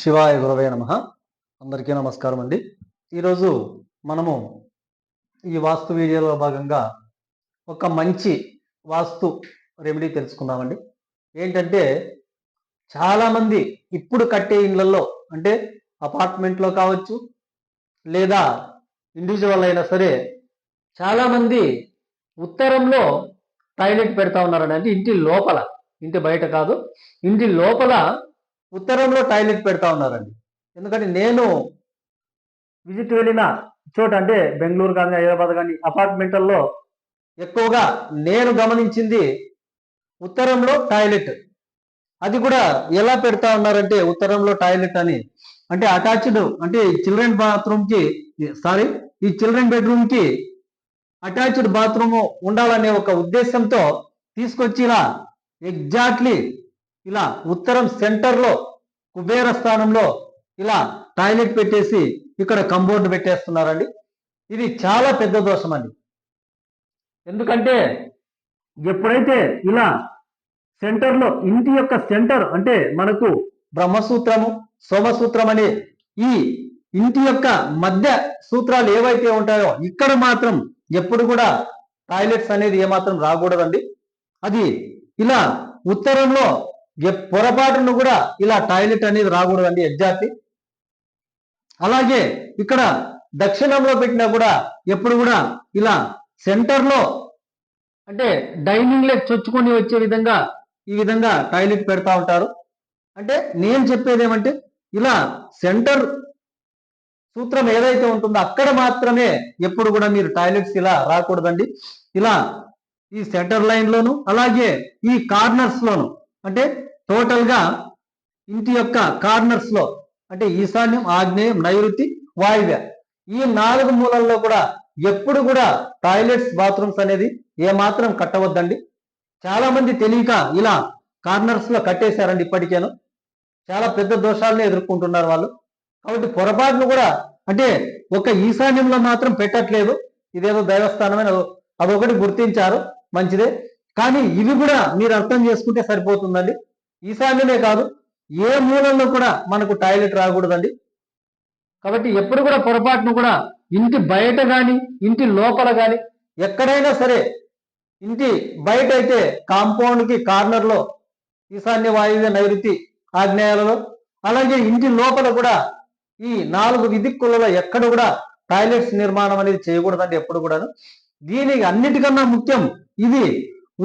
శివాయ గురవే నమ. అందరికీ నమస్కారం అండి. ఈరోజు మనము ఈ వాస్తు వీడియోలో భాగంగా ఒక మంచి వాస్తు రెమెడీ తెలుసుకుందామండి. ఏంటంటే చాలామంది ఇప్పుడు కట్టే ఇళ్ళల్లో అంటే అపార్ట్మెంట్లో కావచ్చు లేదా ఇండివిజువల్ అయినా సరే చాలామంది ఉత్తరంలో టాయిలెట్ పెడతా ఉన్నారండి. అంటే ఇంటి లోపల ఇంటి బయట కాదు ఇంటి లోపల ఉత్తరంలో టాయిలెట్ పెడతా ఉన్నారండి. ఎందుకంటే నేను విజిట్ వెళ్ళిన చోట అంటే బెంగళూరు కానీ హైదరాబాద్ కానీ అపార్ట్మెంట్లలో ఎక్కువగా నేను గమనించింది ఉత్తరంలో టాయిలెట్. అది కూడా ఎలా పెడతా ఉన్నారంటే ఉత్తరంలో టాయిలెట్ అని. అంటే అటాచ్డ్ అంటే చిల్డ్రన్ బాత్రూమ్కి సారీ ఈ చిల్డ్రన్ బెడ్రూమ్కి అటాచ్డ్ బాత్రూమ్ ఉండాలనే ఒక ఉద్దేశంతో తీసుకొచ్చి ఇలా ఎగ్జాక్ట్లీ ఇలా ఉత్తరం సెంటర్లో కుబేర స్థానంలో ఇలా టాయిలెట్ పెట్టేసి ఇక్కడ కంబోర్డ్ పెట్టేస్తున్నారండి. ఇది చాలా పెద్ద దోషం అండి ఎందుకంటే ఎప్పుడైతే ఇలా సెంటర్లో ఇంటి యొక్క సెంటర్ అంటే మనకు బ్రహ్మసూత్రము సోమసూత్రం అనే ఈ ఇంటి యొక్క మధ్య సూత్రాలు ఏవైతే ఉంటాయో ఇక్కడ మాత్రం ఎప్పుడు కూడా టాయిలెట్స్ అనేది ఏమాత్రం రాకూడదండి. అది ఇలా ఉత్తరంలో పొరపాటును కూడా ఇలా టాయిలెట్ అనేది రాకూడదండి ఎగ్జాక్ట్ అలాగే ఇక్కడ దక్షిణంలో పెట్టినా కూడా ఎప్పుడు కూడా ఇలా సెంటర్లో అంటే డైనింగ్ లెగ్ చొచ్చుకొని వచ్చే విధంగా ఈ విధంగా టాయిలెట్ పెడతా ఉంటారు. అంటే నేను చెప్పేది ఏమంటే ఇలా సెంటర్ సూత్రం ఏదైతే ఉంటుందో అక్కడ మాత్రమే ఎప్పుడు కూడా మీరు టాయిలెట్స్ ఇలా రాకూడదండి. ఇలా ఈ సెంటర్ లైన్ లోను అలాగే ఈ కార్నర్స్ లోను అంటే టోటల్గా ఇంటి యొక్క కార్నర్స్లో అంటే ఈశాన్యం ఆగ్నేయం నైరుతి వాయువ్య. ఈ నాలుగు మూలల్లో కూడా ఎప్పుడు కూడా టాయిలెట్స్ బాత్రూమ్స్ అనేది ఏమాత్రం కట్టవద్దండి. చాలా మంది తెలియక ఇలా కార్నర్స్లో కట్టేశారండి ఇప్పటికేను. చాలా పెద్ద దోషాలను ఎదుర్కొంటున్నారు వాళ్ళు. కాబట్టి పొరపాటును కూడా అంటే ఒక ఈశాన్యంలో మాత్రం పెట్టట్లేదు. ఇదేదో దైవస్థానమైన అదొకటి గుర్తించారు. మంచిదే. కానీ ఇవి కూడా మీరు అర్థం చేసుకుంటే సరిపోతుందండి. ఈశాన్యమే కాదు ఏ మూలంలో కూడా మనకు టాయిలెట్ రాకూడదండి. కాబట్టి ఎప్పుడు కూడా పొరపాటును కూడా ఇంటి బయట కానీ ఇంటి లోపల కానీ ఎక్కడైనా సరే ఇంటి బయట అయితే కాంపౌండ్కి కార్నర్లో ఈశాన్య వాయువ్య నైరుతి ఆగ్నేయాలలో అలాగే ఇంటి లోపల కూడా ఈ నాలుగు విదిక్కులలో ఎక్కడ కూడా టాయిలెట్స్ నిర్మాణం అనేది చేయకూడదండి ఎప్పుడు కూడాను. దీనికి అన్నిటికన్నా ముఖ్యం ఇది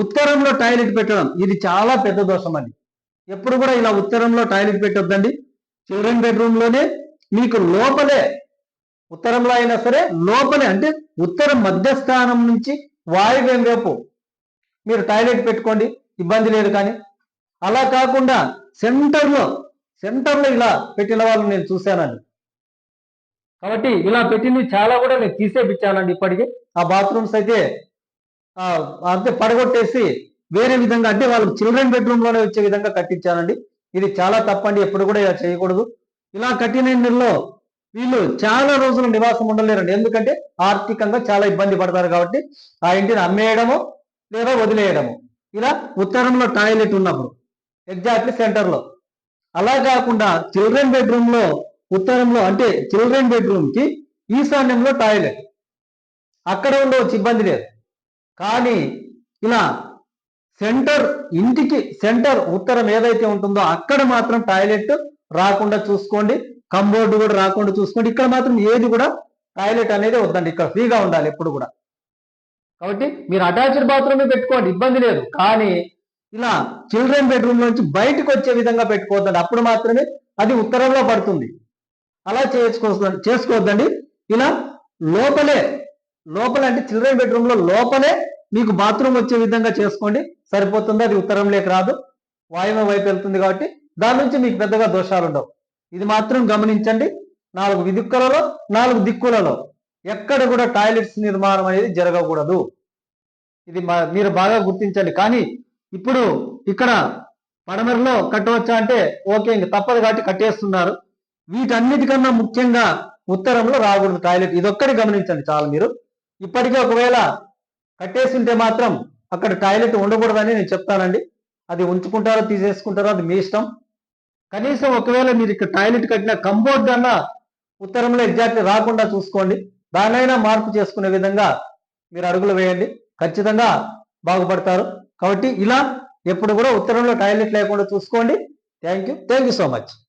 ఉత్తరంలో టాయిలెట్ పెట్టడం ఇది చాలా పెద్ద దోషం అండి. ఎప్పుడు కూడా ఇలా ఉత్తరంలో టాయిలెట్ పెట్టొద్దండి. చిల్డ్రన్ బెడ్రూమ్లోనే మీకు లోపలే ఉత్తరంలో అయినా సరే లోపలే అంటే ఉత్తర మధ్యస్థానం నుంచి వాయువ్యం వైపు మీరు టాయిలెట్ పెట్టుకోండి ఇబ్బంది లేదు కానీ. అలా కాకుండా సెంటర్లో సెంటర్లో ఇలా పెట్టిన వాళ్ళు నేను చూశానండి. కాబట్టి ఇలా పెట్టినవి చాలా కూడా నేను తీసేపిచ్చానండి ఇప్పటికీ. ఆ బాత్రూమ్స్ అయితే ఆ, అంతే పడగొట్టేసి వేరే విధంగా అంటే వాళ్ళకి చిల్డ్రన్ బెడ్రూమ్లోనే వచ్చే విధంగా కట్టించాలండి ఇది చాలా తప్పండి ఎప్పుడు కూడా ఇలా చేయకూడదు. ఇలా కట్టిన ఇండ్లలో వీళ్ళు చాలా రోజులు నివాసం ఉండలేరండి. ఎందుకంటే ఆర్థికంగా చాలా ఇబ్బంది పడతారు కాబట్టి ఆ ఇంటిని అమ్మేయడము లేదా వదిలేయడము. ఇలా ఉత్తరంలో టాయిలెట్ ఉన్నప్పుడు ఎగ్జాక్ట్లీ సెంటర్లో అలా కాకుండా చిల్డ్రన్ బెడ్రూమ్లో ఉత్తరంలో అంటే చిల్డ్రన్ బెడ్రూమ్కి ఈశాన్యంలో టాయిలెట్. అక్కడ ఉండవచ్చు ఇబ్బంది లేదు. కానీ ఇలా సెంటర్ ఇంటికి సెంటర్ ఉత్తరం ఏదైతే ఉంటుందో అక్కడ మాత్రం టాయిలెట్ రాకుండా చూసుకోండి. కంబోర్డ్ కూడా రాకుండా చూసుకోండి. ఇక్కడ మాత్రం ఏది కూడా టాయిలెట్ అనేది వద్దండి. ఇక్కడ ఫ్రీగా ఉండాలి ఎప్పుడు కూడా. కాబట్టి మీరు అటాచ్డ్ బాత్రూమ్ పెట్టుకోండి. ఇబ్బంది లేదు. కానీ ఇలా చిల్డ్రన్ బెడ్రూమ్ నుంచి బయటకు వచ్చే విధంగా పెట్టుకోవద్దండి. అప్పుడు మాత్రమే అది ఉత్తరంలో పడుతుంది. అలా చేసుకో చేసుకోవద్దండి. ఇలా లోపలే లోపల అంటే చిల్డ్రన్ బెడ్రూమ్లో లోపలే మీకు బాత్రూమ్ వచ్చే విధంగా చేసుకోండి. సరిపోతుంది? అది ఉత్తరం లేక రాదు. వాయువ్య వైపు వెళ్తుంది కాబట్టి దాని నుంచి మీకు పెద్దగా దోషాలు ఉండవు. ఇది మాత్రం గమనించండి. నాలుగు విదిక్కులలో నాలుగు దిక్కులలో ఎక్కడ కూడా టాయిలెట్స్ నిర్మాణం అనేది జరగకూడదు. ఇది మా- మీరు బాగా గుర్తించండి. కానీ ఇప్పుడు ఇక్కడ పడమరలో కట్టవచ్చా అంటే ఓకే ఇంక తప్పదు కాబట్టి కట్టేస్తున్నారు. వీటన్నిటికన్నా ముఖ్యంగా ఉత్తరంలో రాకూడదు టాయిలెట్. ఇదొక్కటి గమనించండి చాలా మీరు. ఇప్పటికే ఒకవేళ కట్టేసింటే మాత్రం అక్కడ టాయిలెట్ ఉండకూడదని నేను చెప్తానండి. అది ఉంచుకుంటారో తీసేసుకుంటారో అది మీ ఇష్టం. కనీసం ఒకవేళ మీరు ఇక్కడ టాయిలెట్ కట్టిన కంబోర్డ్ అన్న ఉత్తరంలో ఎగ్జాక్ట్ రాకుండా చూసుకోండి. దానైనా మార్పు చేసుకునే విధంగా మీరు అడుగులు వేయండి. ఖచ్చితంగా బాగుపడతారు. కాబట్టి ఇలా ఎప్పుడు కూడా ఉత్తరంలో టాయిలెట్ లేకుండా చూసుకోండి. Thank you. Thank you so much.